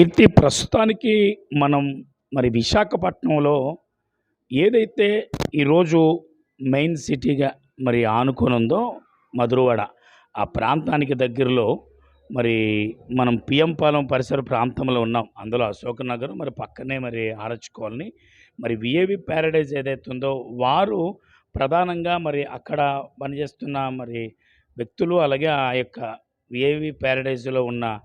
కీర్తి ప్రస్తుతానికి మనం మరి విశాఖపట్నంలో ఏదైతే ఈరోజు మెయిన్ సిటీగా మరి ఆనుకొని ఉందో మధురవాడ ఆ ప్రాంతానికి దగ్గరలో మరి మనం పిఎంపాలెం పరిసర ప్రాంతంలో ఉన్నాం. అందులో అశోక్ నగర్ మరి పక్కనే మరి ఆర్హెచ్ కాలనీ మరి విఏవి ప్యారడైజ్ ఏదైతే ఉందో వారు ప్రధానంగా మరి అక్కడ పనిచేస్తున్న మరి వ్యక్తులు అలాగే ఆ యొక్క విఏవి ప్యారడైజ్లో ఉన్న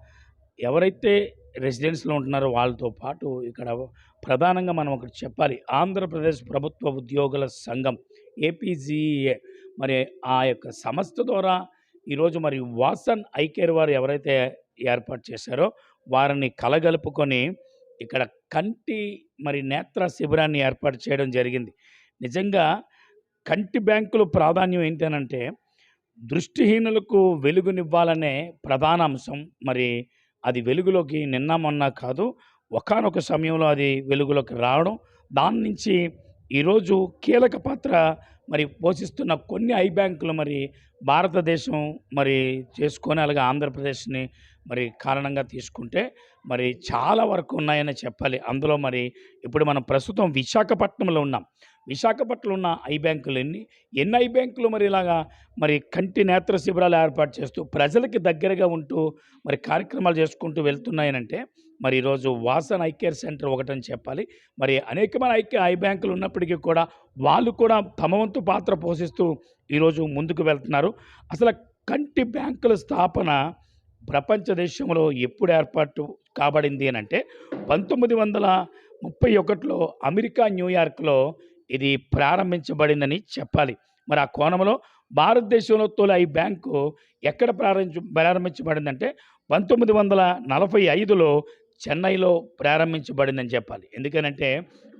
ఎవరైతే రెసిడెన్స్లో ఉంటున్నారో. వాళ్ళతో పాటు ఇక్కడ ప్రధానంగా మనం ఒకటి చెప్పాలి. ఆంధ్రప్రదేశ్ ప్రభుత్వ ఉద్యోగుల సంఘం ఏపీజీఏ. మరి ఆ యొక్క సంస్థ ద్వారా ఈరోజు మరి వాసన్ ఐకేర్ వారు ఎవరైతే ఏర్పాటు చేశారో వారిని కలగలుపుకొని ఇక్కడ కంటి మరి నేత్ర శిబిరాన్ని ఏర్పాటు చేయడం జరిగింది. నిజంగా కంటి బ్యాంకుల ప్రాధాన్యం ఏంటనంటే దృష్టిహీనులకు వెలుగునివ్వాలనే ప్రధాన అంశం. మరి అది వెలుగులోకి నిన్న మొన్న కాదు ఒకానొక సమయంలో అది వెలుగులోకి రావడం దాని నుంచి ఈరోజు కీలక పాత్ర మరి పోషిస్తున్న కొన్ని ఐ బ్యాంకులు మరి భారతదేశం మరి చేసుకొని అలాగే ఆంధ్రప్రదేశ్ని మరి కారణంగా తీసుకుంటే మరి చాలా వరకు ఉన్నాయని చెప్పాలి. అందులో మరి ఇప్పుడు మనం ప్రస్తుతం విశాఖపట్నంలో ఉన్నాం. విశాఖపట్నంలో ఉన్న ఐ బ్యాంకులు ఎన్ని ఎన్ని ఐ బ్యాంకులు మరి ఇలాగా మరి కంటి నేత్ర శిబిరాలు ఏర్పాటు చేస్తూ ప్రజలకి దగ్గరగా ఉంటూ మరి కార్యక్రమాలు చేసుకుంటూ వెళ్తున్నాయనంటే మరి ఈరోజు వాసన్ ఐ కేర్ సెంటర్ ఒకటని చెప్పాలి. మరి అనేకమైన ఐక్య ఐ బ్యాంకులు ఉన్నప్పటికీ కూడా వాళ్ళు కూడా తమ వంతు పాత్ర పోషిస్తూ ఈరోజు ముందుకు వెళ్తున్నారు. అసలు కంటి బ్యాంకుల స్థాపన ప్రపంచ దేశంలో ఎప్పుడు ఏర్పాటు కాబడింది అని అంటే పంతొమ్మిది వందల ముప్పై ఒకటిలో అమెరికా న్యూయార్క్లో ఇది ప్రారంభించబడిందని చెప్పాలి. మరి ఆ కోణంలో భారతదేశంలో తొలి ఈ బ్యాంకు ఎక్కడ ప్రారంభించ ప్రారంభించబడిందంటే పంతొమ్మిది వందల నలభై ఐదులో చెన్నైలో ప్రారంభించబడిందని చెప్పాలి. ఎందుకనంటే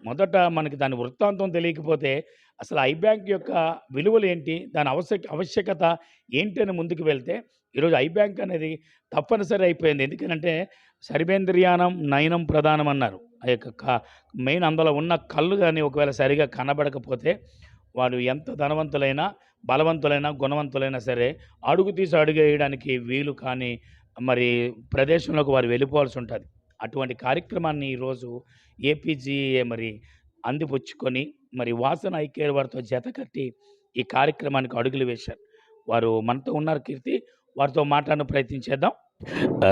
మొదట మనకి దాని వృత్తాంతం తెలియకపోతే అసలు ఐ బ్యాంక్ యొక్క విలువలు ఏంటి దాని ఆవశ్యక ఆవశ్యకత ఏంటి అని ముందుకు వెళ్తే ఈరోజు ఐ బ్యాంక్ అనేది తప్పనిసరి అయిపోయింది. ఎందుకనంటే సర్వేంద్రియానం నయనం ప్రధానం అన్నారు ఆ యొక్క మెయిన్ అందులో ఉన్న కళ్ళు కానీ ఒకవేళ సరిగా కనబడకపోతే వాడు ఎంత ధనవంతులైనా బలవంతులైనా గుణవంతులైనా సరే అడుగు తీసి అడుగు వేయడానికి వీలు కానీ మరి ప్రదేశంలోకి వారు వెళ్ళిపోవాల్సి ఉంటుంది. అటువంటి కార్యక్రమాన్ని ఈరోజు ఏపీజీఏ మరి అందిపుచ్చుకొని మరి వాసన ఐకేర్ వారితో జత కట్టి ఈ కార్యక్రమానికి అడుగులు వేశారు. వారు మనతో ఉన్నారు కీర్తి. వారితో మాట్లాడిన ప్రయత్నించేద్దాం.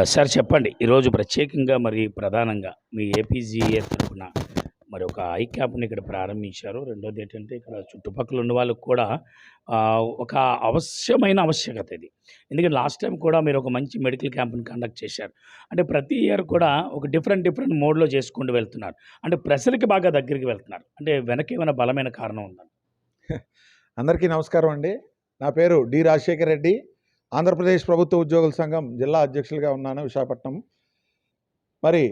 సార్ చెప్పండి ఈరోజు ప్రత్యేకంగా మరి ప్రధానంగా మీ ఏపీజీఏ తరఫున మరి ఒక ఐ క్యాంప్ని ఇక్కడ ప్రారంభించారు. రెండోది ఏంటంటే ఇక్కడ చుట్టుపక్కల ఉన్న వాళ్ళకు కూడా ఒక అవశ్యమైన ఆవశ్యకత ఇది. ఎందుకంటే లాస్ట్ టైం కూడా మీరు ఒక మంచి మెడికల్ క్యాంప్ని కండక్ట్ చేశారు. అంటే ప్రతి ఇయర్ కూడా ఒక డిఫరెంట్ డిఫరెంట్ మోడ్లో చేసుకుంటూ వెళ్తున్నారు. అంటే ప్రజలకి బాగా దగ్గరికి వెళ్తున్నారు. అంటే వెనక ఏమైనా బలమైన కారణం ఉందా? అందరికీ నమస్కారం అండి. నా పేరు డి రాజశేఖర్ రెడ్డి. ఆంధ్రప్రదేశ్ ప్రభుత్వ ఉద్యోగుల సంఘం జిల్లా అధ్యక్షులుగా ఉన్నాను విశాఖపట్నం. మరి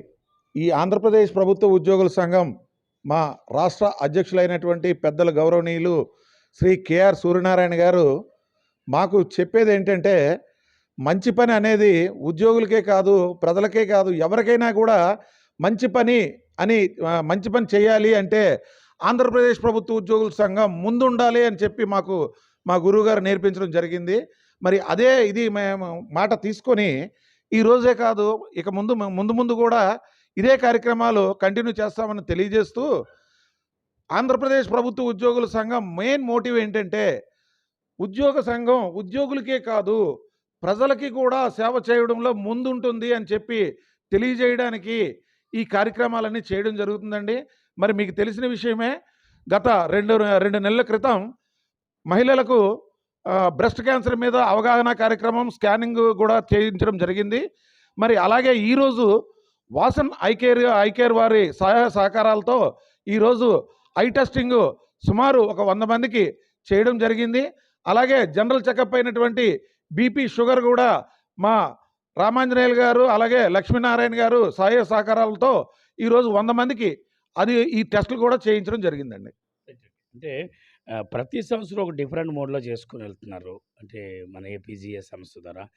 ఈ ఆంధ్రప్రదేశ్ ప్రభుత్వ ఉద్యోగుల సంఘం మా రాష్ట్ర అధ్యక్షులైనటువంటి పెద్దల గౌరవనీయులు శ్రీ కేఆర్ సూర్యనారాయణ గారు మాకు చెప్పేది ఏంటంటే మంచి పని అనేది ఉద్యోగులకే కాదు ప్రజలకే కాదు ఎవరికైనా కూడా మంచి పని అని మంచి పని చేయాలి అంటే ఆంధ్రప్రదేశ్ ప్రభుత్వ ఉద్యోగుల సంఘం ముందుండాలి అని చెప్పి మాకు మా గురువుగారు నేర్పించడం జరిగింది. మరి అదే ఇది మేము మాట తీసుకొని ఈ రోజే కాదు ఇక ముందు ముందు ముందు కూడా ఇదే కార్యక్రమాలు కంటిన్యూ చేస్తామని తెలియజేస్తూ ఆంధ్రప్రదేశ్ ప్రభుత్వ ఉద్యోగుల సంఘం మెయిన్ మోటివ్ ఏంటంటే ఉద్యోగ సంఘం ఉద్యోగులకే కాదు ప్రజలకి కూడా సేవ చేయడంలో ముందుంటుంది అని చెప్పి తెలియజేయడానికి ఈ కార్యక్రమాలన్నీ చేయడం జరుగుతుందండి. మరి మీకు తెలిసిన విషయమే గత రెండు రెండు నెలల క్రితం మహిళలకు బ్రెస్ట్ క్యాన్సర్ మీద అవగాహన కార్యక్రమం స్కానింగ్ కూడా చేయించడం జరిగింది. మరి అలాగే ఈరోజు వాసన్ ఐకేర్ ఐకేర్ వారి సహాయ సహకారాలతో ఈరోజు ఐ టెస్టింగ్ సుమారు ఒక వంద మందికి చేయడం జరిగింది. అలాగే జనరల్ చెకప్ అయినటువంటి బీపీ షుగర్ కూడా మా రామాంజనేయులు గారు అలాగే లక్ష్మీనారాయణ గారు సహాయ సహకారాలతో ఈరోజు వంద మందికి అది ఈ టెస్టులు కూడా చేయించడం జరిగిందండి. అంటే ప్రతి సంవత్సరం ఒక డిఫరెంట్ మోడ్లో చేసుకుని వెళ్తున్నారు. అంటే మన ఏపీజీఏ సంస్థ ద్వారా.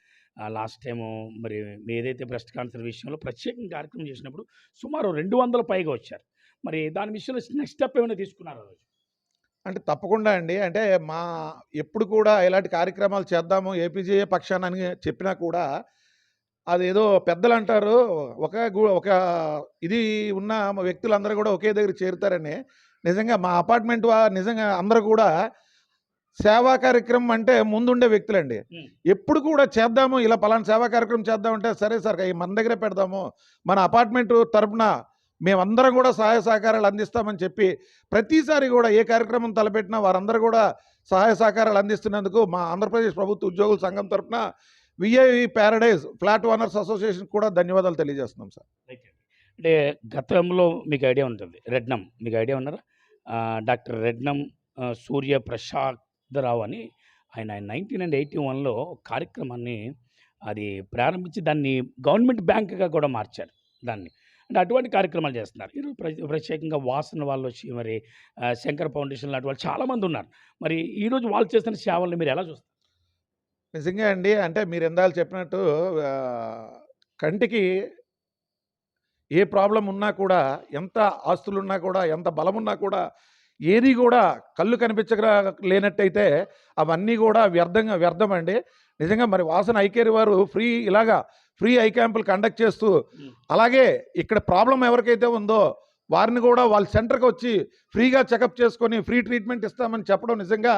లాస్ట్ టైము మరి ఏదైతే బ్రెస్ట్ క్యాన్సర్ విషయంలో ప్రత్యేకంగా కార్యక్రమం చేసినప్పుడు సుమారు రెండు వందల పైగా వచ్చారు. మరి దాని విషయంలో నెక్స్ట్ స్టెప్ ఏమైనా తీసుకున్నారు రోజు? అంటే తప్పకుండా అండి. అంటే మా ఎప్పుడు కూడా ఇలాంటి కార్యక్రమాలు చేద్దాము ఏపీజేఏ పక్షాన అని చెప్పినా కూడా అదేదో పెద్దలు అంటారు. ఒక గు- ఒక ఇది ఉన్న వ్యక్తులందరూ కూడా ఒకే దగ్గర చేరుతారని. నిజంగా మా అపార్ట్మెంట్ వా నిజంగా అందరూ కూడా సేవా కార్యక్రమం అంటే ముందుండే వ్యక్తులండి. ఎప్పుడు కూడా చేద్దాము ఇలా పలానా సేవా కార్యక్రమం చేద్దామంటే సరే సార్ మన దగ్గరే పెడదాము మన అపార్ట్మెంట్ తరపున మేమందరం కూడా సహాయ సహకారాలు అందిస్తామని చెప్పి ప్రతిసారి కూడా ఏ కార్యక్రమం తలపెట్టినా వారందరూ కూడా సహాయ సహకారాలు అందిస్తున్నందుకు మా ఆంధ్రప్రదేశ్ ప్రభుత్వ ఉద్యోగుల సంఘం తరపున VIV paradise flat owners association కూడా ధన్యవాదాలు తెలియజేస్తున్నాం సార్. అంటే గతంలో మీకు ఐడియా ఉంటుంది రెడ్నం మీకు ఐడియా ఉన్నారా? డాక్టర్ రెడ్నం సూర్య ప్రసాదరావు అని ఆయన నైన్టీన్ అండ్ ఎయిటీ వన్లో కార్యక్రమాన్ని అది ప్రారంభించి దాన్ని గవర్నమెంట్ బ్యాంక్గా కూడా మార్చారు దాన్ని. అంటే అటువంటి కార్యక్రమాలు చేస్తున్నారు. ఈరోజు ప్ర- ప్రత్యేకంగా వాసన వాళ్ళు వచ్చి మరి శంకర్ ఫౌండేషన్ లాంటి వాళ్ళు చాలామంది ఉన్నారు. మరి ఈరోజు వాళ్ళు చేస్తున్న సేవల్ని మీరు ఎలా చూస్తారు? నిజంగా అండి. అంటే మీరు ఎందాలు చెప్పినట్టు కంటికి ఏ ప్రాబ్లం ఉన్నా కూడా ఎంత ఆస్తులు ఉన్నా కూడా ఎంత బలం ఉన్నా కూడా ఏది కూడా కళ్ళు కనిపించక లేనట్టయితే అవన్నీ కూడా వ్యర్థంగా వ్యర్థం అండి నిజంగా మరి వాసన ఐకేరి వారు ఫ్రీ ఇలాగా ఫ్రీ ఐ క్యాంపులు కండక్ట్ చేస్తూ అలాగే ఇక్కడ ప్రాబ్లం ఎవరికైతే ఉందో వారిని కూడా వాళ్ళ సెంటర్కి వచ్చి ఫ్రీగా చెకప్ చేసుకొని ఫ్రీ ట్రీట్మెంట్ ఇస్తామని చెప్పడం నిజంగా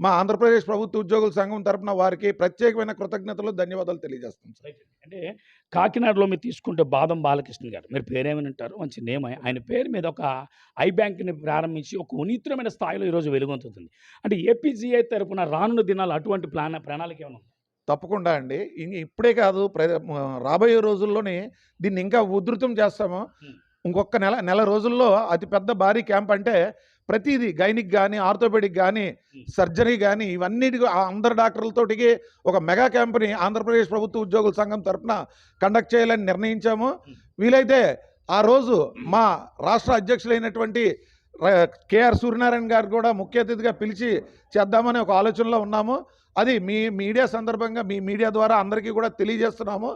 మా ఆంధ్రప్రదేశ్ ప్రభుత్వ ఉద్యోగుల సంఘం తరపున వారికి ప్రత్యేకమైన కృతజ్ఞతలు ధన్యవాదాలు తెలియజేస్తాం సార్. అంటే కాకినాడలో మీరు తీసుకుంటే బాదం బాలకృష్ణ గారు మీరు పేరేమని అంటారు? మంచి నేమ్. ఆయన పేరు మీద ఒక ఐ బ్యాంక్ని ప్రారంభించి ఒక ఉన్నతమైన స్థాయిలో ఈరోజు వెలుగొందుతుంది. అంటే ఏపీజీఐ తరపున రానున్న దినాలు అటువంటి ప్లాన్ ప్రణాళిక ఏమైనా? తప్పకుండా అండి. ఇప్పుడే కాదు ప్ర రాబోయే రోజుల్లోనే దీన్ని ఇంకా ఉధృతం చేస్తాము. ఇంకొక నెల నెల రోజుల్లో అతిపెద్ద భారీ క్యాంప్ అంటే ప్రతిదీ గైనిక్ కానీ ఆర్థోపెడిక్ కానీ. సర్జరీ కానీ ఇవన్నిటి అందరు డాక్టర్లతోటికి ఒక మెగా క్యాంప్ని ఆంధ్రప్రదేశ్ ప్రభుత్వ ఉద్యోగుల సంఘం తరపున కండక్ట్ చేయాలని నిర్ణయించాము. వీలైతే ఆ రోజు మా రాష్ట్ర అధ్యక్షులైనటువంటి కేఆర్ సూర్యనారాయణ గారు కూడా ముఖ్య అతిథిగా పిలిచి చేద్దామని ఒక ఆలోచనలో ఉన్నాము. అది మీ మీడియా సందర్భంగా మీ మీడియా ద్వారా అందరికీ కూడా తెలియజేస్తున్నాము.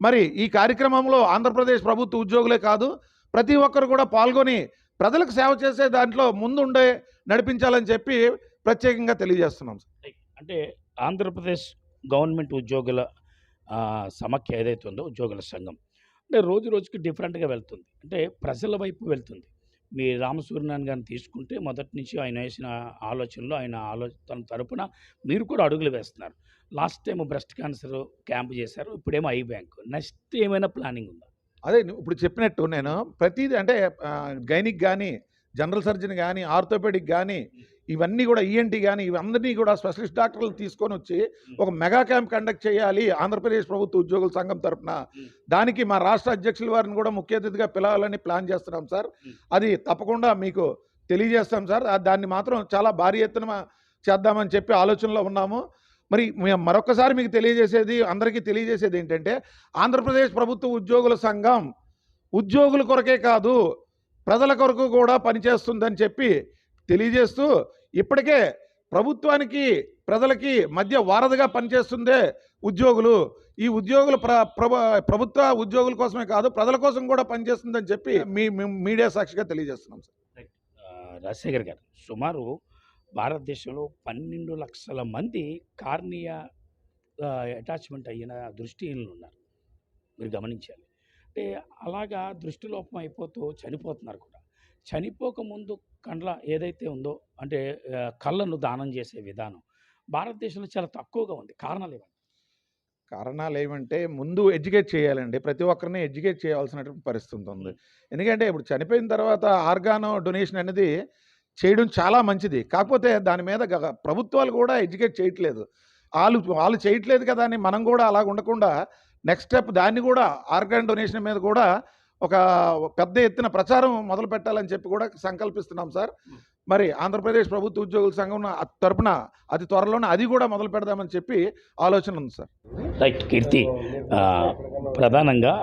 మరి ఈ కార్యక్రమంలో ఆంధ్రప్రదేశ్ ప్రభుత్వ ఉద్యోగులే కాదు ప్రతి ఒక్కరు కూడా పాల్గొని ప్రజలకు సేవ చేసే దాంట్లో ముందుండే నడిపించాలని చెప్పి ప్రత్యేకంగా తెలియజేస్తున్నాం అంటే ఆంధ్రప్రదేశ్ గవర్నమెంట్ ఉద్యోగుల సమాఖ్య ఏదైతే ఉందో ఉద్యోగుల సంఘం. అంటే రోజు రోజుకి డిఫరెంట్గా వెళ్తుంది. అంటే ప్రజల వైపు వెళ్తుంది. మీ రామసూర్యనారాయణ గారిని తీసుకుంటే మొదటి నుంచి ఆయన వేసిన ఆలోచనలు ఆయన ఆలోచన తరపున మీరు కూడా అడుగులు వేస్తున్నారు. Last time breast cancer camp చేశారు. ఇప్పుడేమో ఐ బ్యాంక్. నెక్స్ట్ ఏమైనా ప్లానింగ్ ఉందా? అదే ఇప్పుడు చెప్పినట్టు నేను ప్రతిదీ అంటే గైనిక్ కానీ జనరల్ సర్జన్ కానీ ఆర్థోపెడిక్ కానీ ఇవన్నీ కూడా ఈఎన్టీ కానీ ఇవన్నీ కూడా స్పెషలిస్ట్ డాక్టర్లు తీసుకొని వచ్చి ఒక మెగా క్యాంప్ కండక్ట్ చేయాలి ఆంధ్రప్రదేశ్ ప్రభుత్వ ఉద్యోగుల సంఘం Hmm. దానికి మా రాష్ట్ర అధ్యక్షుల వారిని కూడా ముఖ్య అతిథిగా పిలవాలని ప్లాన్ చేస్తున్నాం సార్. అది తప్పకుండా మీకు తెలియజేస్తాం సార్. దాన్ని మాత్రం చాలా భారీ ఎత్తున చేద్దామని చెప్పి ఆలోచనలో ఉన్నాము. మరి మేము మరొకసారి మీకు తెలియజేసేది అందరికీ తెలియజేసేది ఏంటంటే ఆంధ్రప్రదేశ్ ప్రభుత్వ ఉద్యోగుల సంఘం ఉద్యోగుల కొరకే కాదు ప్రజల కొరకు కూడా పనిచేస్తుందని చెప్పి తెలియజేస్తూ ఇప్పటికే ప్రభుత్వానికి ప్రజలకి మధ్య వారధిగా పనిచేస్తుందే ఉద్యోగులు. ఈ ఉద్యోగులు ప్ర ప్రభుత్వ ఉద్యోగుల కోసమే కాదు ప్రజల కోసం కూడా పనిచేస్తుందని చెప్పి మీ మీడియా సాక్షిగా తెలియజేస్తున్నాం సార్. రాజశేఖర్ గారు సుమారు భారతదేశంలో పన్నెండు లక్షల మంది కార్నియా అటాచ్మెంట్ అయిన దృష్టిహీనులు ఉన్నారు. మీరు గమనించాలి. అంటే అలాగా దృష్టిలోపం అయిపోతూ చనిపోతున్నారు కూడా. చనిపోకముందు కండ్ల ఏదైతే ఉందో అంటే కళ్ళను దానం చేసే విధానం భారతదేశంలో చాలా తక్కువగా ఉంది. కారణాలు ఏమంటారు కారణాలు ఏమంటే ముందు ఎడ్యుకేట్ చేయాలండి. ప్రతి ఒక్కరిని ఎడ్యుకేట్ చేయాల్సినటువంటి పరిస్థితి ఉంది. ఎందుకంటే ఇప్పుడు చనిపోయిన తర్వాత ఆర్గానో డొనేషన్ అనేది చేయడం చాలా మంచిది. కాకపోతే దాని మీద గ- ప్రభుత్వాలు కూడా ఎడ్యుకేట్ చేయట్లేదు. వాళ్ళు వాళ్ళు చేయట్లేదు కదా అని మనం కూడా అలా ఉండకుండా నెక్స్ట్ స్టెప్ దాన్ని కూడా ఆర్గాన్ డొనేషన్ మీద కూడా ఒక పెద్ద ఎత్తున ప్రచారం మొదలు పెట్టాలని చెప్పి కూడా సంకల్పిస్తున్నాం సార్. మరి ఆంధ్రప్రదేశ్ ప్రభుత్వ ఉద్యోగుల సంఘం తరపున అతి త్వరలోనే అది కూడా మొదలు పెడదామని చెప్పి ఆలోచన ఉంది సార్. రైట్ కీర్తి. ప్రధానంగా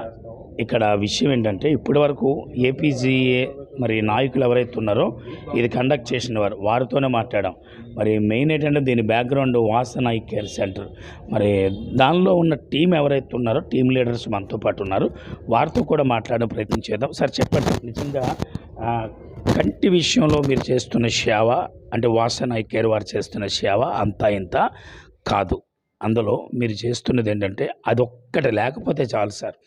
ఇక్కడ విషయం ఏంటంటే ఇప్పటి వరకు ఏపీజీఏ మరి నాయకులు ఎవరైతే ఉన్నారో ఇది కండక్ట్ చేసిన వారు వారితోనే మాట్లాడాం. మరి మెయిన్ ఏంటంటే దీని బ్యాక్గ్రౌండ్ వాసన ఐ కేర్ సెంటర్ మరి దానిలో ఉన్న టీం ఎవరైతే ఉన్నారో టీం లీడర్స్ మనతో పాటు ఉన్నారు వారితో కూడా మాట్లాడే ప్రయత్నం చేద్దాం. సార్ చెప్పండి. నిజంగా కంటి విషయంలో మీరు చేస్తున్న సేవ అంటే వాసన ఐ కేర్ వారు చేస్తున్న సేవ అంతా ఇంత కాదు. అందులో మీరు చేస్తున్నది ఏంటంటే అదొక్కటి లేకపోతే చాలు సార్.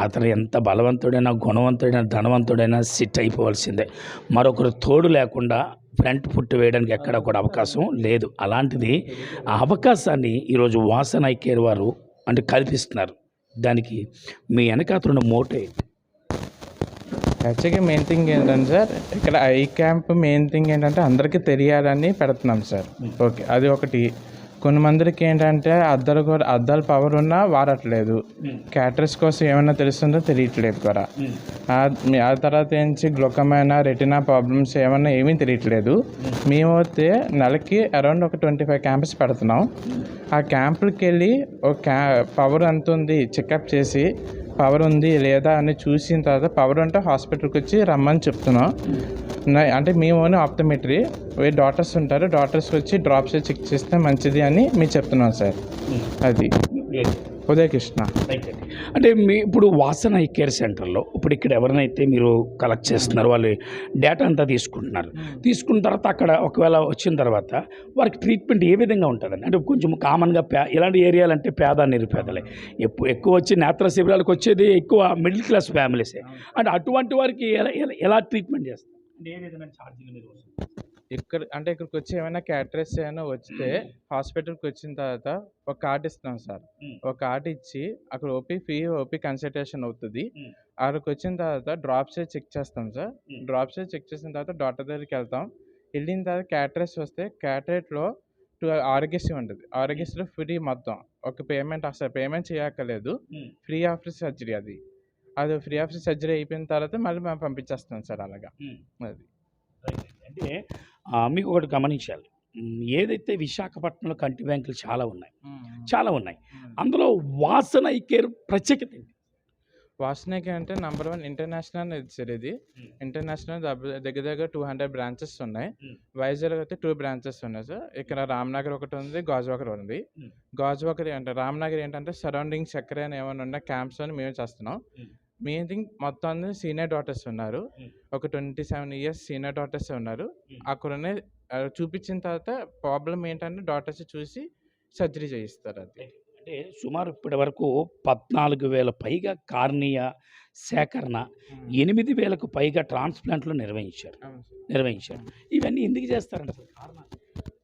అతను ఎంత బలవంతుడైనా గుణవంతుడైనా ధనవంతుడైనా సిట్ అయిపోవాల్సిందే. మరొకరు తోడు లేకుండా ఫ్రంట్ ఫుట్ వేయడానికి ఎక్కడ కూడా అవకాశం లేదు. అలాంటిది ఆ అవకాశాన్ని ఈరోజు వాసన ఐకేర్ వారు అంటే కల్పిస్తున్నారు. దానికి మీ వెనకాతలున్న మోటో. ఏంటి యాక్చువల్గా మెయిన్ థింగ్ ఏంటంటే సార్ ఇక్కడ ఐ క్యాంప్ మెయిన్ థింగ్ ఏంటంటే అందరికీ తెలియాలని పెడుతున్నాం సార్. ఓకే అది ఒకటి. కొన్ని మందికి ఏంటంటే అద్దాలు కూడా అద్దాల పవర్ ఉన్నా వాడట్లేదు. క్యాటర్స్ కోసం ఏమైనా తెలుస్తుందో తెలియట్లేదు కూడా. ఆ మీ- ఆ తర్వాత ఏంచి గ్లొకమైన రెటినా ప్రాబ్లమ్స్ ఏమన్నా ఏమీ తెలియట్లేదు. మేము అయితే నెలకి అరౌండ్ ఒక ట్వంటీ ఫైవ్ క్యాంప్స్ పెడుతున్నాం ఆ క్యాంపులకి వెళ్ళి ఒక క్యా పవర్ ఎంత ఉంది చెకప్ చేసి పవర్ ఉంది లేదా అని చూసిన తర్వాత పవర్ ఉంటే హాస్పిటల్కి వచ్చి రమ్మని చెప్తున్నాం. అంటే మేము ఓన్ ఆప్టోమెట్రీ డాక్టర్స్ ఉంటారు. డాక్టర్స్ వచ్చి డ్రాప్స్ చెక్ చేస్తే మంచిది అని మేము చెప్తున్నాం సార్. అది. ఉదయ్ కృష్ణ అంటే మీ ఇప్పుడు వాసన ఐ కేర్ సెంటర్లో ఇప్పుడు ఇక్కడ ఎవరినైతే మీరు కలెక్ట్ చేస్తున్నారు వాళ్ళు డేటా అంతా తీసుకుంటున్నారు. తీసుకున్న తర్వాత అక్కడ ఒకవేళ వచ్చిన తర్వాత వారికి ట్రీట్మెంట్ ఏ విధంగా ఉంటుందండి? అంటే కొంచెం కామన్గా పే ఇలాంటి ఏరియాలు అంటే పేద నిరుపేదలే. ఎక్కువ ఎక్కువ వచ్చి నేత్ర శిబిరాలకు వచ్చేది ఎక్కువ మిడిల్ క్లాస్ ఫ్యామిలీసే అంటే అటువంటి వారికి ఎలా- ఎలా ట్రీట్మెంట్ చేస్తారు? ఛార్జీలు ఇక్కడ అంటే ఇక్కడికి వచ్చి ఏమైనా క్యాటరస్ ఏమైనా వస్తే హాస్పిటల్కి వచ్చిన తర్వాత ఒక కార్డ్ ఇస్తున్నాం సార్. ఒక కార్డ్ ఇచ్చి అక్కడ ఓపీ ఫీ ఓపీ కన్సల్టేషన్ అవుతుంది. అక్కడికి వచ్చిన తర్వాత డ్రాప్స్ చెక్ చేస్తాం సార్. డ్రాప్స్ చెక్ చేసిన తర్వాత డాక్టర్ దగ్గరికి వెళ్తాం. వెళ్ళిన తర్వాత క్యాటరస్ వస్తే క్యాటరేట్లో టూ ఆరోగ్యశ్రీ ఉంటుంది. ఆరోగ్యశ్రీలో ఫ్రీ మొత్తం. ఒక పేమెంట్ అసలు పేమెంట్ చేయక్కర్లేదు. ఫ్రీ ఆఫ్ సర్జరీ అది. అది ఫ్రీ ఆఫ్ సర్జరీ అయిపోయిన తర్వాత మళ్ళీ మేము పంపించేస్తాం సార్ అలాగా. అది. అంటే మీకు ఒకటి గమనించాలి. ఏదైతే విశాఖపట్నంలో కంటి బ్యాంకులు చాలా ఉన్నాయి చాలా ఉన్నాయి. అందులో వాసన కేర్ ప్రత్యేకత ఏంటి? వాసనకి అంటే నంబర్ వన్ ఇంటర్నేషనల్ ఇది సార్ ఇది. ఇంటర్నేషనల్ దగ్గర దగ్గర టూ హండ్రెడ్ బ్రాంచెస్ ఉన్నాయి. వైజాగ్ అయితే టూ బ్రాంచెస్ ఉన్నాయి సార్. ఇక్కడ రామ్నగర్ ఒకటి ఉంది గాజువాకర్ ఉంది. గాజువాకర్ అంటే రామ్నగర్ ఏంటంటే సరౌండింగ్స్ ఎక్కడైనా ఏమైనా ఉన్న క్యాంప్స్ అని మేము చేస్తున్నాం. Hmm. మెయిన్ థింగ్ మొత్తం అందరూ సీనియర్ డాక్టర్స్ ఉన్నారు. Hmm. ఒక twenty seven years senior doctors ఉన్నారు. Hmm. అక్కడనే ఆ, చూపించిన తర్వాత ప్రాబ్లం ఏంటంటే డాక్టర్స్ చూసి సర్జరీ చేయిస్తారు అది. అంటే సుమారు ఇప్పటి వరకు పద్నాలుగు వేల పైగా కార్నియ సేకరణ ఎనిమిది వేలకు పైగా ట్రాన్స్ప్లాంట్లు నిర్వహించారు. నిర్వహించారు. ఇవన్నీ ఎందుకు కారణాలు?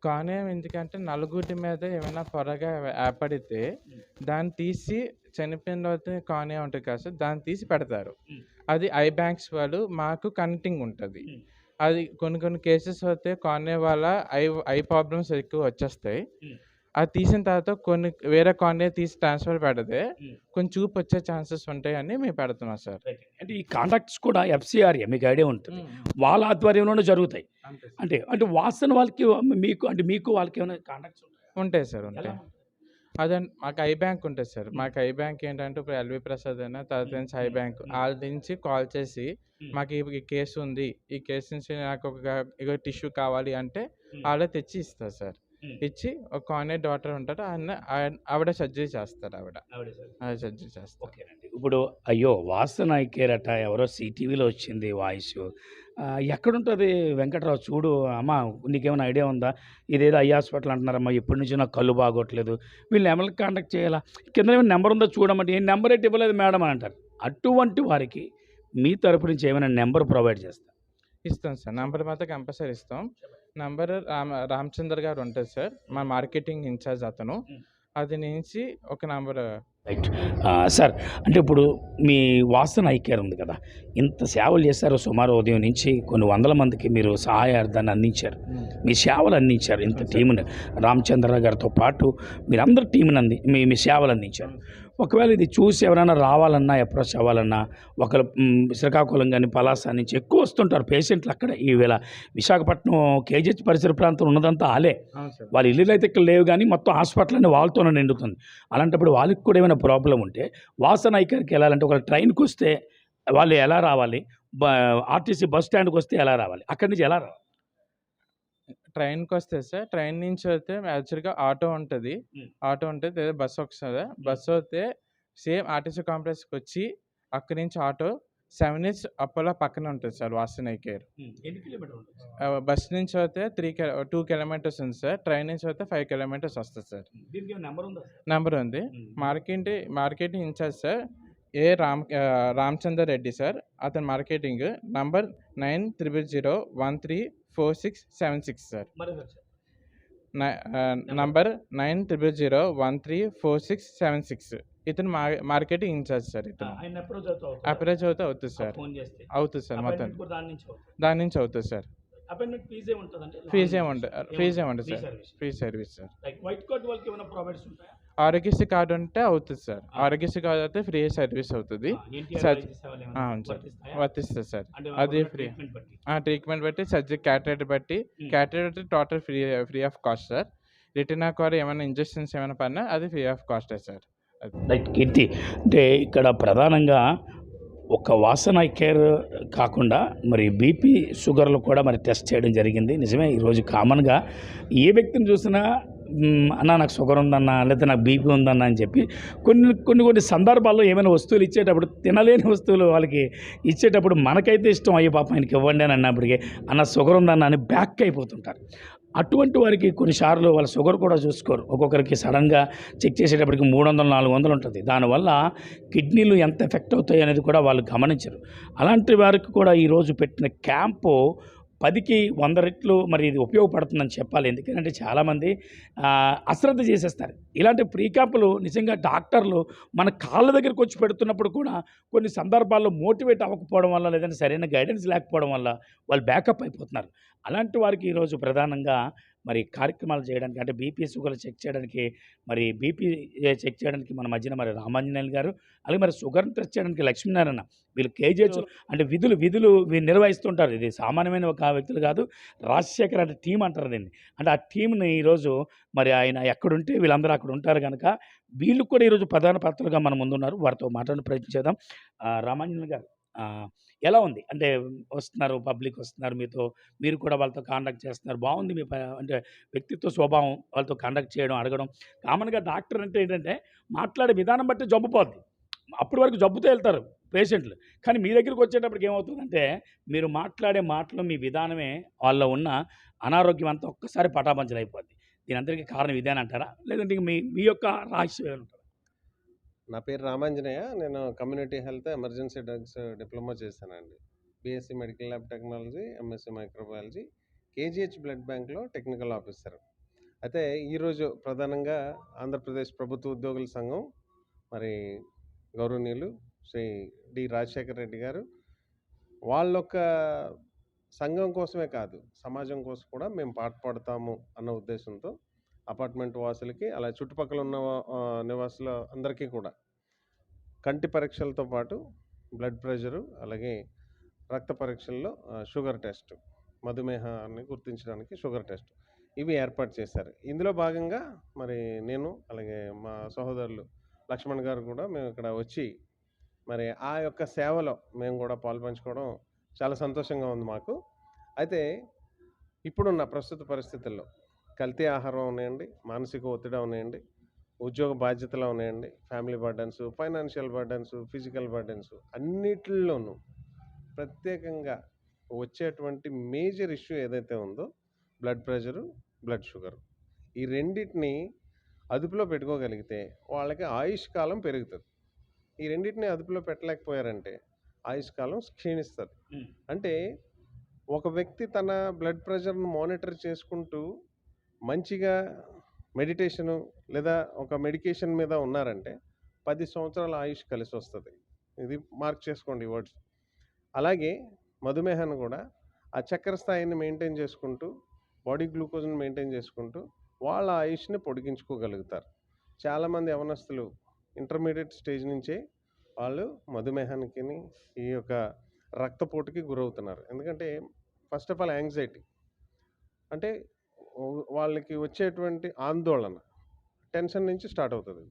కానీ ఎందుకంటే నలుగురి మీద ఏమైనా పొరగా ఏర్పడితే దాన్ని తీసి చనిపోయిన తర్వాత కానే ఉంటుంది కదా సార్ దాన్ని తీసి పెడతారు. అది ఐ బ్యాంక్స్ వాళ్ళు మాకు కనెక్టింగ్ ఉంటుంది. అది కొన్ని కొన్ని కేసెస్ అయితే కానే వల్ల ఐ ఐ ప్రాబ్లమ్స్ ఎక్కువ వచ్చేస్తాయి. అది తీసిన తర్వాత కొన్ని వేరే కానే తీసి ట్రాన్స్ఫర్ పెడితే. కొంచెం చూపు వచ్చే ఛాన్సెస్ ఉంటాయని మేము పెడుతున్నాం సార్. అంటే ఈ కాంటాక్ట్స్ కూడా ఎఫ్సిఆర్ఏ మీకు ఐడియా ఉంటుంది వాళ్ళ ఆధ్వర్యంలోనే జరుగుతాయి. అంటే అంటే వాసన వాళ్ళకి మీకు అంటే మీకు వాళ్ళకి ఏమైనా కాంటాక్ట్స్ ఉంటాయి? సార్ ఉంటాయి? అదే మాకు ఐ బ్యాంక్ ఉంటుంది సార్. మాకు ఐ బ్యాంక్ ఏంటంటే ఇప్పుడు ఎల్వి ప్రసాద్ అయినా తర్వాత నుంచి ఐ బ్యాంక్ వాళ్ళ నుంచి కాల్ చేసి మాకు ఈ- కేసు ఉంది. ఈ కేసు నుంచి నాకు ఒక టిష్యూ కావాలి అంటే వాళ్ళే తెచ్చి ఇస్తారు సార్. ఇచ్చి ఒక కానే డాక్టర్ ఉంటారు ఆయన ఆవిడ సర్జరీ చేస్తారు ఆవిడ. ఆవిడ సర్జరీ చేస్తారు ఇప్పుడు అయ్యో వాసన ఐకేరట ఎవరో సిటీవీలో వచ్చింది వాయిస్. ఎక్కడుంటుంది వెంకట్రావు? చూడు అమ్మ నీకేమైనా ఐడియా ఉందా? ఇదేదో ఐ హాస్పిటల్ అంటున్నారమ్మా ఎప్పటి నుంచి నాకు కళ్ళు బాగోట్లేదు. వీళ్ళు ఎవరికి కాంటాక్ట్ చేయాలా? కింద ఏమైనా నెంబర్ ఉందో చూడమంటే ఏం నెంబర్ ఏంటి ఇవ్వలేదు మేడం అని అంటారు. అటువంటి వారికి మీ తరపు నుంచి ఏమైనా నెంబర్ ప్రొవైడ్ చేస్తారు ఇస్తాం సార్. నంబర్ మాత్రం కంపల్సరీ ఇస్తాం. నంబర్ రామ్ రామచంద్ర గారు ఉంటుంది సార్ మా మార్కెటింగ్ ఇన్ఛార్జ్ అతను. అది నుంచి ఒక నంబర్ రైట్ సార్ అంటే ఇప్పుడు మీ వాసన ఐకేర్ ఉంది కదా. ఇంత సేవలు చేశారు సుమారు ఉదయం నుంచి కొన్ని వందల మందికి మీరు సహాయార్థాన్ని అందించారు. మీ సేవలు అందించారు ఇంత టీముని. రామచంద్ర గారితో పాటు మీరందరూ టీంని అంది మీ మీ సేవలు అందించారు. ఒకవేళ ఇది చూసి ఎవరైనా రావాలన్నా అప్రోచ్ అవ్వాలన్నా ఒకరు శ్రీకాకుళం కానీ పలాస నుంచి ఎక్కువ వస్తుంటారు పేషెంట్లు అక్కడ. ఈవేళ విశాఖపట్నం కేజీహెచ్ పరిసర ప్రాంతం ఉన్నదంతా ఆలే. వాళ్ళ ఇల్లులు అయితే ఇక్కడ లేవు కానీ మొత్తం హాస్పిటల్ అన్ని వాళ్ళతోనే నిండుతుంది. అలాంటప్పుడు వాళ్ళకి కూడా ఏమైనా ప్రాబ్లం ఉంటే వాసన ఐకారికి వెళ్ళాలంటే ఒక ట్రైన్కి వస్తే వాళ్ళు ఎలా రావాలి? ఆర్టీసీ బస్ స్టాండ్కి వస్తే ఎలా రావాలి? అక్కడి నుంచి ఎలా రావాలి ట్రైన్కి వస్తే సార్ ట్రైన్ నుంచి వస్తే యాక్చువల్గా ఆటో ఉంటుంది. ఆటో ఉంటుంది బస్సు వస్తుంది. బస్సు వస్తే సేమ్ ఆర్టీసీ కాంప్లెక్స్కి వచ్చి అక్కడి నుంచి ఆటో సెవెన్ ఇస్ అపోలో పక్కన ఉంటుంది సార్ వాసన కేర్. బస్ నుంచి అయితే త్రీ టూ కిలోమీటర్స్ ఉంది సార్. ట్రైన్ నుంచి అయితే ఫైవ్ కిలోమీటర్స్ వస్తుంది సార్. నెంబర్ ఉందా నెంబర్ ఉంది. Market marketing incharge sir A Ram Ramachandar Reddy sir. అతని marketing number nine triple zero one three four six seven six sir. Number nine triple zero one three four six seven six ఇతను marketing incharge sir ఇతను. Approach అవుతే అవుతుంది sir. అవుతుంది sir మొత్తం దాని నుంచి అవుతుంది సార్. ఫీజ్ ఫీజు ఏముంటుంది ఫీజు ఏముంటుంది free sir. Free service. Sir. White card వాళ్ళకి ఏమైనా ప్రొవైడ్స్ ఉంటాయా? ఆరోగ్యశ్రీ కార్డు ఉంటే అవుతుంది సార్. ఆరోగ్యశ్రీ కార్డు అయితే ఫ్రీ సర్వీస్ అవుతుంది. అవును సార్? వర్తిస్తుంది సార్. అది బట్టి. ఆ ట్రీట్మెంట్ బట్టి సర్జరీ క్యాటరేట్ బట్టి. Cataract total free free of cost sir. Return కూడా ఏమైనా ఇంజెక్షన్స్ ఏమైనా పడినా అది ఫ్రీ ఆఫ్ కాస్టే సార్. రైట్ కీర్తి అంటే ఇక్కడ ప్రధానంగా ఒక వాసన కేర్ కాకుండా మరి బీపీ షుగర్లు కూడా మరి టెస్ట్ చేయడం జరిగింది. నిజమే ఈరోజు కామన్గా ఏ వ్యక్తిని చూసినా "మ్, అన్న నాకు షుగర్ ఉందన్న లేదా నాకు బీపీ ఉందన్న అని చెప్పి కొన్ని కొన్ని కొన్ని సందర్భాల్లో ఏమైనా వస్తువులు ఇచ్చేటప్పుడు తినలేని వస్తువులు వాళ్ళకి ఇచ్చేటప్పుడు మనకైతే ఇష్టం అయ్యే పాపం ఆయనకి ఇవ్వండి అని అన్నప్పటికీ అన్న షుగర్ ఉందన్న అని బ్యాక్ అయిపోతుంటారు. అటువంటి వారికి కొన్నిసార్లు వాళ్ళ షుగర్ కూడా చూసుకోరు. ఒక్కొక్కరికి సడన్గా చెక్ చేసేటప్పటికి మూడు వందలు నాలుగు వందలు ఉంటుంది. దానివల్ల కిడ్నీలు ఎంత ఎఫెక్ట్ అవుతాయి అనేది కూడా వాళ్ళు గమనించరు. అలాంటి వారికి కూడా ఈరోజు పెట్టిన క్యాంపు పదికి వంద రెట్లు మరి ఇది ఉపయోగపడుతుందని చెప్పాలి. ఎందుకంటే చాలామంది అశ్రద్ధ చేసేస్తారు. ఇలాంటి ఫ్రీ క్యాంపులు నిజంగా డాక్టర్లు మన కాళ్ళ దగ్గరికి వచ్చి పెడుతున్నప్పుడు కూడా కొన్ని సందర్భాల్లో మోటివేట్ అవ్వకపోవడం వల్ల లేదంటే సరైన గైడెన్స్ లేకపోవడం వల్ల వాళ్ళు బ్యాకప్ అయిపోతున్నారు. అలాంటి వారికి ఈరోజు ప్రధానంగా మరి కార్యక్రమాలు చేయడానికి అంటే బీపీ షుగర్ చెక్ చేయడానికి మరి బీపీ చెక్ చేయడానికి మన మధ్యన మరి రామాంజనేయులు గారు అలాగే మరి షుగర్ టెస్ట్ చేయడానికి లక్ష్మీనారాయణ వీళ్ళు కేజీహెచ్ అంటే విధులు విధులు వీళ్ళు నిర్వహిస్తుంటారు. ఇది సామాన్యమైన ఒక వ్యక్తులు కాదు రాజశేఖర్ అంటే టీం అంటారు దీన్ని. అంటే ఆ టీంని ఈరోజు మరి ఆయన ఎక్కడుంటే వీళ్ళందరూ అక్కడ ఉంటారు కనుక వీళ్ళు కూడా ఈరోజు ప్రధాన పాత్రలుగా మన ముందున్నారు. వారితో మాట్లాడిన ప్రయత్నం చేద్దాం. ఆ, రామాంజనేయులు గారు. ఆ, ఎలా ఉంది? అంటే వస్తున్నారు పబ్లిక్ వస్తున్నారు మీతో మీరు కూడా వాళ్ళతో కాంటాక్ట్ చేస్తున్నారు. బాగుంది మీ ప- అంటే వ్యక్తిత్వ స్వభావం వాళ్ళతో కాంటాక్ట్ చేయడం అడగడం. కామన్గా డాక్టర్ అంటే ఏంటంటే మాట్లాడే విధానం బట్టి జబ్బు పోద్ది. అప్పటి వరకు జబ్బుతో వెళ్తారు పేషెంట్లు. కానీ మీ దగ్గరికి వచ్చేటప్పటికి ఏమవుతుందంటే మీరు మాట్లాడే మాటలు మీ విధానమే వాళ్ళ ఉన్న అనారోగ్యం అంతా ఒక్కసారి పటాపంచలైపోద్ది. అయిపోద్ది దీని అందరికీ కారణం ఇదే అని అంటారా లేదంటే ఇంక మీ మీ యొక్క రహస్యం ఏమంటారా నా పేరు రామాంజనేయ. నేను community health emergency drugs diploma చేశానండి. BSc medical lab technology MSc microbiology KGH blood బ్యాంక్లో టెక్నికల్ ఆఫీసర్. అయితే ఈరోజు ప్రధానంగా ఆంధ్రప్రదేశ్ ప్రభుత్వ ఉద్యోగుల సంఘం మరి గౌరవనీయులు శ్రీ డి రాజశేఖర్ రెడ్డి గారు వాళ్ళొక్క సంఘం కోసమే కాదు సమాజం కోసం కూడా మేము పాటుపడతాము అన్న ఉద్దేశంతో అపార్ట్మెంట్ వాసులకి అలా చుట్టుపక్కల ఉన్న నివాసుల అందరికీ కూడా కంటి పరీక్షలతో పాటు బ్లడ్ ప్రెషరు అలాగే రక్త పరీక్షల్లో షుగర్ టెస్ట్ మధుమేహాన్ని గుర్తించడానికి షుగర్ టెస్ట్ ఇవి ఏర్పాటు చేశారు. ఇందులో భాగంగా మరి నేను అలాగే మా సహోదరులు లక్ష్మణ్ గారు కూడా మేము ఇక్కడ వచ్చి మరి ఆ యొక్క సేవలో మేము కూడా పాల్పంచుకోవడం చాలా సంతోషంగా ఉంది మాకు. అయితే ఇప్పుడున్న ప్రస్తుత పరిస్థితుల్లో కల్తీ ఆహారం ఉన్నాయండి మానసిక ఒత్తిడి ఉన్నాయండి ఉద్యోగ బాధ్యతలు ఉన్నాయండి family burdens financial burdens physical burdens అన్నిటిల్లోనూ ప్రత్యేకంగా వచ్చేటువంటి మేజర్ ఇష్యూ ఏదైతే ఉందో బ్లడ్ ప్రెషరు బ్లడ్ షుగర్. ఈ రెండింటిని అదుపులో పెట్టుకోగలిగితే వాళ్ళకి ఆయుష్ కాలం పెరుగుతుంది. ఈ రెండింటిని అదుపులో పెట్టలేకపోయారంటే ఆయుష్ కాలం క్షీణిస్తుంది. అంటే ఒక వ్యక్తి తన బ్లడ్ ప్రెషర్ను మానిటర్ చేసుకుంటూ మంచిగా మెడిటేషను లేదా ఒక మెడికేషన్ మీద ఉన్నారంటే పది సంవత్సరాల ఆయుష్ కలిసి వస్తుంది. ఇది మార్క్ చేసుకోండి వర్డ్స్. అలాగే మధుమేహాన్ని కూడా ఆ చక్కెర స్థాయిని మెయింటైన్ చేసుకుంటూ బాడీ గ్లూకోజ్ని మెయింటైన్ చేసుకుంటూ వాళ్ళ ఆయుష్ని పొడిగించుకోగలుగుతారు. చాలామంది యవనస్తులు ఇంటర్మీడియట్ స్టేజ్ నుంచే వాళ్ళు మధుమేహానికి ఈ యొక్క రక్తపోటుకి గురవుతున్నారు. ఎందుకంటే ఫస్ట్ ఆఫ్ ఆల్ యాంగ్జైటీ. అంటే వాళ్ళకి వచ్చేటువంటి ఆందోళన టెన్షన్ నుంచి స్టార్ట్ అవుతుంది.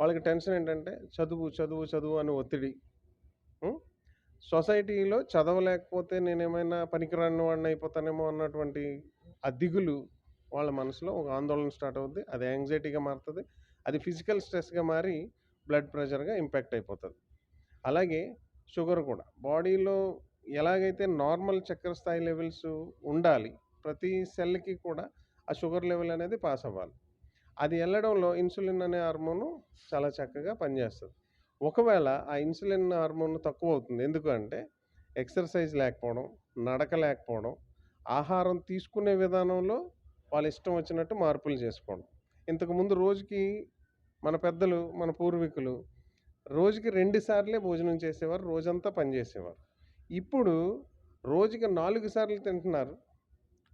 వాళ్ళకి టెన్షన్ ఏంటంటే చదువు చదువు చదువు అని ఒత్తిడి. సొసైటీలో చదవలేకపోతే నేనేమైనా పనికిరాని వాడిని అయిపోతానేమో అన్నటువంటి ఆ దిగులు వాళ్ళ మనసులో ఒక ఆందోళన స్టార్ట్ అవుద్ది. అది యాంగ్జైటీగా మారుతుంది. అది ఫిజికల్ స్ట్రెస్గా మారి బ్లడ్ ప్రెషర్గా ఇంపాక్ట్ అయిపోతుంది. అలాగే షుగర్ కూడా. బాడీలో ఎలాగైతే నార్మల్ చక్కెర స్థాయి లెవెల్స్ ఉండాలి ప్రతి సెల్కి కూడా ఆ షుగర్ లెవెల్ అనేది పాస్ అవ్వాలి. అది వెళ్ళడంలో ఇన్సులిన్ అనే హార్మోను చాలా చక్కగా పనిచేస్తుంది. ఒకవేళ ఆ ఇన్సులిన్ హార్మోన్ తక్కువ అవుతుంది ఎందుకంటే ఎక్సర్సైజ్ లేకపోవడం నడక లేకపోవడం ఆహారం తీసుకునే విధానంలో వాళ్ళ ఇష్టం వచ్చినట్టు మార్పులు చేసుకోవడం. ఇంతకుముందు రోజుకి మన పెద్దలు మన పూర్వీకులు రోజుకి రెండు సార్లే భోజనం చేసేవారు రోజంతా పనిచేసేవారు ఇప్పుడు రోజుకి నాలుగు సార్లు తింటున్నారు.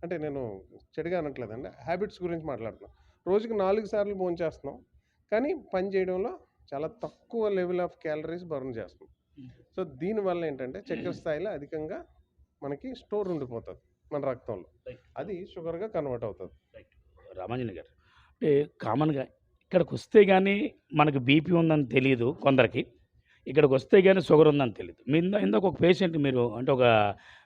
అంటే నేను చెడుగా అనట్లేదండి హ్యాబిట్స్ గురించి మాట్లాడుతున్నాను రోజుకి నాలుగు సార్లు భోజనం చేస్తున్నాం. కానీ పని చేయడంలో చాలా తక్కువ లెవెల్ ఆఫ్ క్యాలరీస్ బర్న్ చేస్తున్నాం. సో దీనివల్ల ఏంటంటే చక్కెర స్థాయిలో అధికంగా మనకి స్టోర్ ఉండిపోతుంది మన రక్తంలో. అది షుగర్గా కన్వర్ట్ అవుతుంది. రామాంజన గారు. అంటే కామన్గా ఇక్కడికి వస్తే కానీ మనకు బీపీ ఉందని తెలియదు కొందరికి. ఇక్కడికి వస్తే కానీ షుగర్ ఉందని తెలియదు మీ ఇందా ఇందాక ఒక పేషెంట్ మీరు అంటే ఒక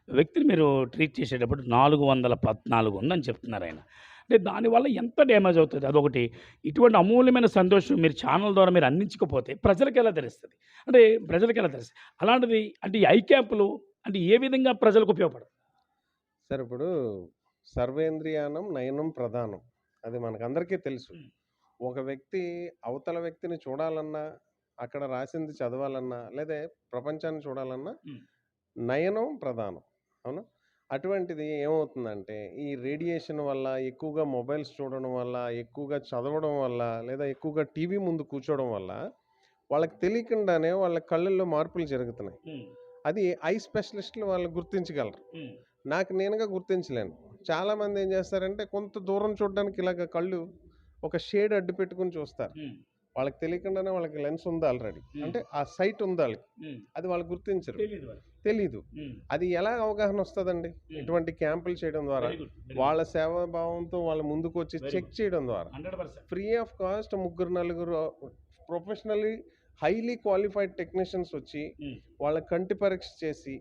వ్యక్తిని మీరు ట్రీట్ చేసేటప్పుడు నాలుగు వందల పద్నాలుగు ఉందని చెప్తున్నారు ఆయన. అంటే దానివల్ల ఎంత డ్యామేజ్ అవుతుంది? అదొకటి. ఇటువంటి అమూల్యమైన సంతోషం మీరు ఛానల్ ద్వారా మీరు అందించకపోతే ప్రజలకు ఎలా తెలుస్తుంది? అంటే ప్రజలకు ఎలా తెలుస్తుంది? అలాంటిది అంటే ఈ ఐ క్యాంపులు అంటే ఏ విధంగా ప్రజలకు ఉపయోగపడదు సార్ ఇప్పుడు సర్వేంద్రియానం నయనం ప్రధానం. అది మనకందరికీ తెలుసు. ఒక వ్యక్తి అవతల వ్యక్తిని చూడాలన్నా అక్కడ రాసింది చదవాలన్నా లేదా ప్రపంచాన్ని చూడాలన్నా. నయనం ప్రధానం. అవును? అటువంటిది ఏమవుతుందంటే ఈ రేడియేషన్ వల్ల ఎక్కువగా మొబైల్స్ చూడడం వల్ల ఎక్కువగా చదవడం వల్ల లేదా ఎక్కువగా టీవీ ముందు కూర్చోవడం వల్ల వాళ్ళకి తెలియకుండానే వాళ్ళ కళ్ళల్లో మార్పులు జరుగుతున్నాయి. అది ఐ స్పెషలిస్టులు వాళ్ళు గుర్తించగలరు. నాకు నేనుగా గుర్తించలేను. చాలామంది ఏం చేస్తారంటే కొంత దూరం చూడడానికి ఇలాగ కళ్ళు ఒక షేడ్ అడ్డు పెట్టుకుని చూస్తారు. వాళ్ళకి తెలియకుండానే వాళ్ళకి లెన్స్ ఉంది ఆల్రెడీ. అంటే ఆ సైట్ ఉంది వాళ్ళకి అది వాళ్ళు గుర్తించరు. తెలీదు. అది ఎలా అవగాహన వస్తుందండి. ఇటువంటి క్యాంపులు చేయడం ద్వారా. వాళ్ళ సేవాభావంతో వాళ్ళ ముందుకు వచ్చి చెక్. చేయడం ద్వారా 100%. ఫ్రీ ఆఫ్ కాస్ట్ ముగ్గురు నలుగురు ప్రొఫెషనల్లీ హైలీ క్వాలిఫైడ్ టెక్నీషియన్స్ వచ్చి. వాళ్ళ కంటి పరీక్ష చేసి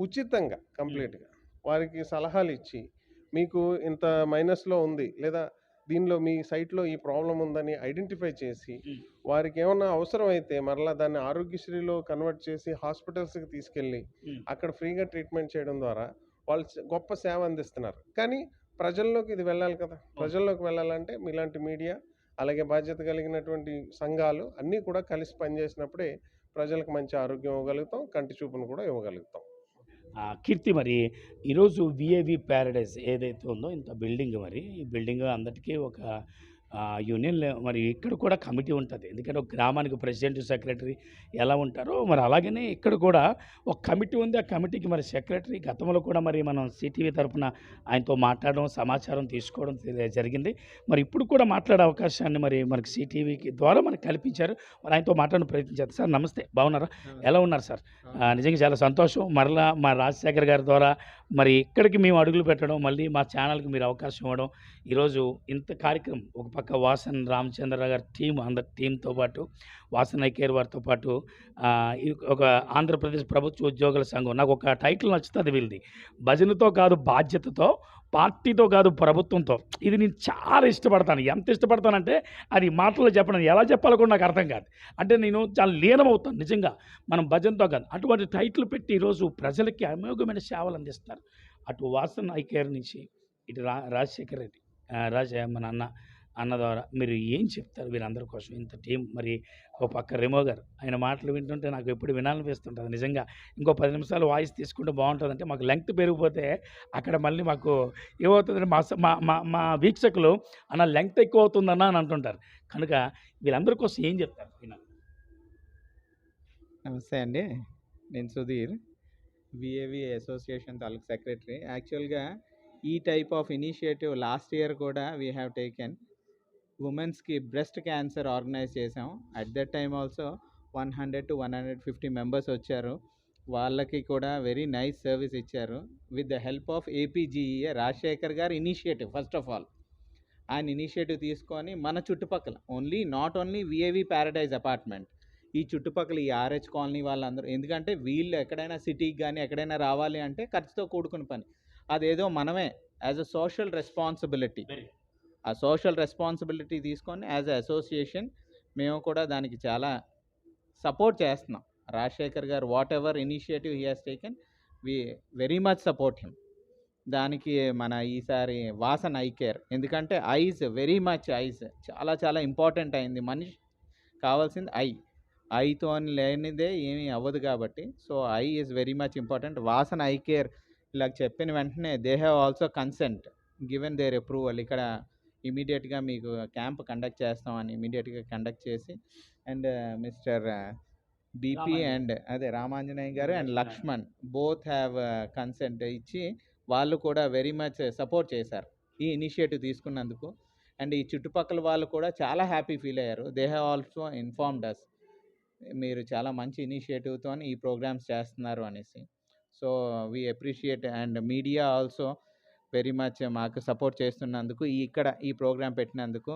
ఉచితంగా కంప్లీట్గా వారికి సలహాలు ఇచ్చి మీకు ఇంత మైనస్లో ఉంది లేదా దీనిలో మీ సైట్లో ఈ ప్రాబ్లం ఉందని ఐడెంటిఫై చేసి. వారికి ఏమన్నా అవసరం అయితే మరలా దాన్ని ఆరోగ్యశ్రీలో కన్వర్ట్ చేసి హాస్పిటల్స్కి తీసుకెళ్ళి. అక్కడ ఫ్రీగా ట్రీట్మెంట్ చేయడం ద్వారా వాళ్ళు గొప్ప సేవ అందిస్తున్నారు కానీ ప్రజల్లోకి ఇది వెళ్ళాలి కదా ప్రజల్లోకి వెళ్ళాలంటే మీలాంటి మీడియా అలాగే బాధ్యత కలిగినటువంటి సంఘాలు అన్నీ కూడా కలిసి పనిచేసినప్పుడే ప్రజలకు మంచి ఆరోగ్యం ఇవ్వగలుగుతాం కంటి చూపును కూడా ఇవ్వగలుగుతాం కీర్తి మరి ఈరోజు విఏవి ప్యారడైజ్ ఏదైతే ఉందో ఇంత బిల్డింగ్ మరి ఈ బిల్డింగ్ అందరికీ ఒక యూనియన్ మరి ఇక్కడ కూడా కమిటీ ఉంటుంది. ఎందుకంటే ఒక గ్రామానికి ప్రెసిడెంట్ సెక్రటరీ ఎలా ఉంటారో మరి అలాగనే ఇక్కడ కూడా ఒక కమిటీ ఉంది. ఆ కమిటీకి మరి సెక్రటరీ గతంలో కూడా మరి మనం సిటీవీ తరఫున ఆయనతో మాట్లాడడం సమాచారం తీసుకోవడం జరిగింది. మరి ఇప్పుడు కూడా మాట్లాడే అవకాశాన్ని మరి మనకి సిటీవీకి ద్వారా మనకు కల్పించారు. మరి ఆయనతో మాట్లాడిన ప్రయత్నించారు సార్ నమస్తే. బాగున్నారా? ఎలా ఉన్నారు సార్? నిజంగా చాలా సంతోషం. మరలా మా రాజశేఖర్ గారి ద్వారా మరి ఇక్కడికి మేము అడుగులు పెట్టడం మళ్ళీ మా ఛానల్కి మీరు అవకాశం ఇవ్వడం ఈరోజు ఇంత కార్యక్రమం ఒక పక్క వాసన్ రామచంద్ర గారి టీం అందరి టీంతో పాటు వాసన్ ఐకేర్ వారితో పాటు ఒక ఆంధ్రప్రదేశ్ ప్రభుత్వ ఉద్యోగుల సంఘం నాకు ఒక టైటిల్ నచ్చుతుంది వీళ్ళది. భజనతో కాదు బాధ్యతతో పార్టీతో కాదు ప్రభుత్వంతో. ఇది నేను చాలా ఇష్టపడతాను. ఎంత ఇష్టపడతానంటే అది మాటల్లో చెప్పడం. ఎలా చెప్పాలో కూడా నాకు అర్థం కాదు. అంటే నేను చాలా లీనమవుతాను నిజంగా. మనం భజనతో కాదు. అటువంటి టైటిల్ పెట్టి ఈరోజు ప్రజలకి అమోఘమైన సేవలు అందిస్తారు. అటు వాసన ఐకేర్ నుంచి ఇటు రా రాజశేఖర్ రెడ్డి రాజ మన అన్న అన్న ద్వారా మీరు ఏం చెప్తారు వీరందరి కోసం? ఇంత టీం మరి ఓ పక్క రెమో గారు ఆయన మాటలు వింటుంటే నాకు ఎప్పుడు వినాలనిపిస్తుంటుంది. నిజంగా ఇంకో పది నిమిషాలు వాయిస్ తీసుకుంటే బాగుంటుంది అంటే మాకు లెంగ్త్ పెరిగిపోతే అక్కడ మళ్ళీ మాకు ఏమవుతుందంటే మా స- మా మా మా వీక్షకులు అన్న లెంగ్త్ ఎక్కువ అవుతుందన్న అని అంటుంటారు. కనుక వీళ్ళందరి కోసం ఏం చెప్తారు ఈయన? నమస్తే అండి. నేను సుధీర్ విఏవి అసోసియేషన్ తాలూకు సెక్రటరీ. యాక్చువల్గా ఈ type of initiative last year కూడా వీ హ్యావ్ టేకెన్. ఉమెన్స్కి బ్రెస్ట్ క్యాన్సర్ ఆర్గనైజ్ చేసాం at that time also one hundred to one hundred fifty members వచ్చారు. వాళ్ళకి కూడా వెరీ నైస్ సర్వీస్ ఇచ్చారు. With the help of APGEA Rajasekhar garu initiative first of all ఆయన initiative తీసుకొని మన చుట్టుపక్కల only not only VAV paradise apartment ఈ చుట్టుపక్కల ఈ ఆర్హెచ్ కాలనీ వాళ్ళందరూ ఎందుకంటే వీళ్ళు ఎక్కడైనా సిటీకి కానీ ఎక్కడైనా రావాలి అంటే ఖర్చుతో కూడుకున్న పని. అదేదో మనమే యాజ్ అ సోషల్ రెస్పాన్సిబిలిటీ ఆ సోషల్ రెస్పాన్సిబిలిటీ తీసుకొని యాజ్ అసోసియేషన్ మేము కూడా దానికి చాలా సపోర్ట్ చేస్తున్నాం. Rajasekhar garu whatever initiative he has taken we very much support him. దానికి మన ఈసారి వాసన్ ఐ కేర్ ఎందుకంటే ఐస్ వెరీ మచ్ ఐస్ చాలా చాలా ఇంపార్టెంట్ అయింది. మనిషి కావాల్సింది ఐ. ఐతో లేనిదే ఏమీ అవ్వదు కాబట్టి so eye is very much important. Vasan eye care ఇలా చెప్పిన వెంటనే they have also consent given their approval. ఇక్కడ ఇమీడియట్గా మీకు క్యాంప్ కండక్ట్ చేస్తామని ఇమీడియట్గా కండక్ట్ చేసి అండ్ మిస్టర్ బీపీ. అండ్ అదే Ramanjaneya garu and Lakshman both have consent ఇచ్చి వాళ్ళు కూడా వెరీ మచ్ సపోర్ట్ చేశారు ఈ ఇనిషియేటివ్ తీసుకున్నందుకు. అండ్ ఈ చుట్టుపక్కల వాళ్ళు కూడా చాలా హ్యాపీ ఫీల్ అయ్యారు. They have also informed us మీరు చాలా మంచి ఇనిషియేటివ్తో ఈ ప్రోగ్రామ్స్ చేస్తున్నారు అనేసి. So we appreciate and media also very much మాకు సపోర్ట్ చేస్తున్నందుకు ఈ ఇక్కడ ఈ ప్రోగ్రామ్ పెట్టినందుకు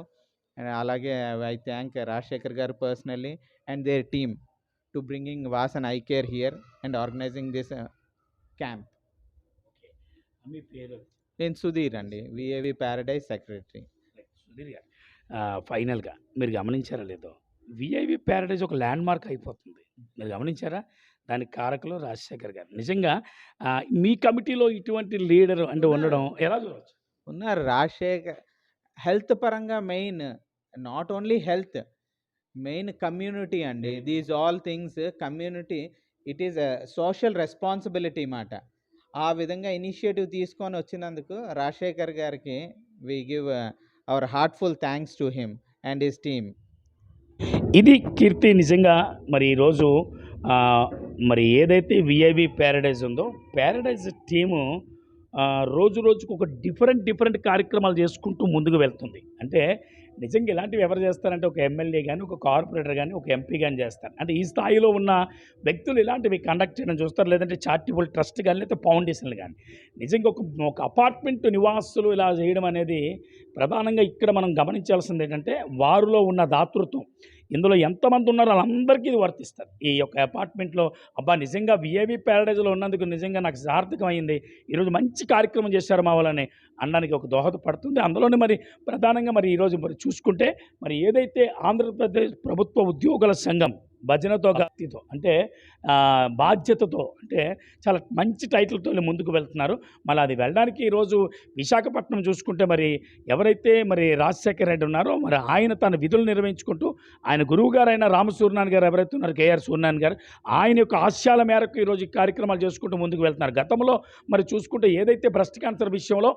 And అలాగే I thank Rajasekhar garu personally and their team to bringing Vasan eye care here and organising this camp. మీ పేరు? నేను సుధీర్ అండి. విఏవి ప్యారడైజ్ సెక్రటరీ. సుధీర్ గారు. ఫైనల్గా మీరు గమనించారా లేదో విఐవి ప్యారడైజ్ ఒక ల్యాండ్ మార్క్ అయిపోతుంది. మీరు గమనించారా? దానికి కారకులు రాజశేఖర్ గారు. నిజంగా మీ కమిటీలో ఇటువంటి లీడర్ అంటే ఉండడం ఎలా చూడవచ్చు ఉన్నారు. రాజశేఖర్ హెల్త్ పరంగా main not only health main community అండి. These all things community it is social responsibility మాట. ఆ విధంగా ఇనిషియేటివ్ తీసుకొని వచ్చినందుకు రాజశేఖర్ గారికి we give our heartful thanks to him and his team. ఇది కీర్తి నిజంగా మరి ఈరోజు మరి ఏదైతే విఐవి ప్యారడైజ్ ఉందో ప్యారడైజ్ టీము రోజు రోజుకు ఒక డిఫరెంట్ డిఫరెంట్ కార్యక్రమాలు చేసుకుంటూ ముందుకు వెళ్తుంది. అంటే నిజంగా ఇలాంటివి ఎవరు చేస్తారంటే ఒక ఎమ్మెల్యే కానీ ఒక కార్పొరేటర్ కానీ ఒక ఎంపీ కానీ చేస్తారు. అంటే ఈ స్థాయిలో ఉన్న వ్యక్తులు ఇలాంటివి కండక్ట్ చేయడం చూస్తారు. లేదంటే చారిటబుల్ ట్రస్ట్ కానీ లేదా ఫౌండేషన్లు కానీ నిజంగా ఒక ఒక అపార్ట్మెంట్ నివాసులు ఇలా చేయడం అనేది ప్రధానంగా ఇక్కడ మనం గమనించాల్సింది ఏంటంటే వారిలో ఉన్న దాతృత్వం. ఇందులో ఎంతమంది ఉన్నారో వాళ్ళందరికీ ఇది వర్తిస్తారు ఈ యొక్క అపార్ట్మెంట్లో అబ్బా నిజంగా విఏవి ప్యారడైజ్లో ఉన్నందుకు నిజంగా నాకు సార్థకమైంది. ఈరోజు మంచి కార్యక్రమం చేశారు మా వాళ్ళని. అనడానికి ఒక దోహదపడుతుంది. అందులోనే మరి ప్రధానంగా మరి ఈరోజు మరి చూసుకుంటే మరి ఏదైతే ఆంధ్రప్రదేశ్ ప్రభుత్వ ఉద్యోగుల సంఘం భజనతో భక్తితో అంటే బాధ్యతతో అంటే చాలా మంచి టైటిల్తో ముందుకు వెళ్తున్నారు. మళ్ళీ అది వెళ్ళడానికి ఈరోజు విశాఖపట్నం చూసుకుంటే మరి ఎవరైతే మరి రాజశేఖర రెడ్డి ఉన్నారో మరి ఆయన తన విధులు నిర్వహించుకుంటూ ఆయన గురువు గారైన గారు ఎవరైతే ఉన్నారు కేఆర్ సూర్నాన్ గారు ఆయన యొక్క ఆశయాల మేరకు ఈరోజు కార్యక్రమాలు చేసుకుంటూ ముందుకు వెళ్తున్నారు. గతంలో మరి చూసుకుంటే ఏదైతే బ్రెస్ట్ క్యాన్సర్ విషయంలో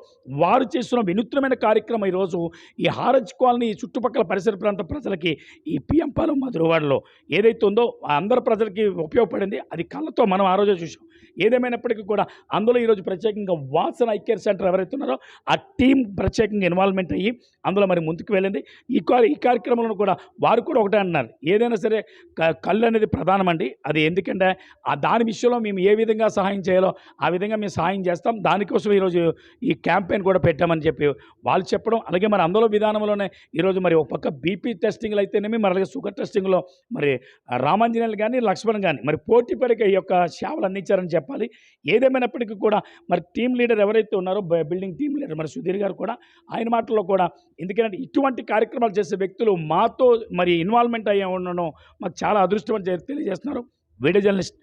వారు చేస్తున్న వినూత్నమైన కార్యక్రమం ఈరోజు ఈ హారజ్ కాలనీ ఈ చుట్టుపక్కల పరిసర ప్రాంత ప్రజలకి ఈ పిఎంపాలెం మధురవాడలో ఏదైతే ఉందో అందరి అందరు ప్రజలకి ఉపయోగపడింది అది కళ్ళతో మనం ఆ రోజే చూసాం ఏదేమైనప్పటికీ కూడా అందులో ఈరోజు ప్రత్యేకంగా వాసన ఐకేర్ సెంటర్ ఎవరైతే ఉన్నారో ఆ టీం ప్రత్యేకంగా ఇన్వాల్వ్మెంట్ అయ్యి అందులో మరి ముందుకు వెళ్ళింది. ఈ ఈ కార్యక్రమంలో కూడా వారు కూడా ఒకటే అన్నారు. ఏదైనా సరే క- కళ్ళు అనేది ప్రధానమండి అది ఎందుకంటే ఆ దాని విషయంలో మేము ఏ విధంగా సహాయం చేయాలో ఆ విధంగా మేము సహాయం చేస్తాం. దానికోసం ఈరోజు ఈ క్యాంపెయిన్ కూడా పెట్టామని చెప్పి వాళ్ళు చెప్పడం. అలాగే మరి అందులో విధానంలోనే ఈరోజు మరి ఒక పక్క బీపీ టెస్టింగ్లు అయితేనేమి మరి అలాగే షుగర్ టెస్టింగ్లో మరి రామాంజనేయులు కానీ లక్ష్మణ్ కానీ మరి పోటీ పడిక ఈ యొక్క సేవలు అందించారని చెప్పాలి. ఏదేమైనప్పటికీ కూడా మరి టీం లీడర్ ఎవరైతే ఉన్నారో బిల్డింగ్ టీం లీడర్ మరి సుధీర్ గారు కూడా ఆయన మాటల్లో కూడా ఎందుకంటే ఇటువంటి కార్యక్రమాలు చేసే వ్యక్తులు మాతో మరి ఇన్వాల్వ్మెంట్ అయ్యే ఉండడం మాకు చాలా అదృష్టం అని తెలియజేస్తున్నారు. వీడియో జర్నలిస్ట్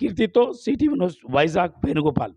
కీర్తితో సిటీవీ న్యూస్ వైజాగ్ వేణుగోపాల్.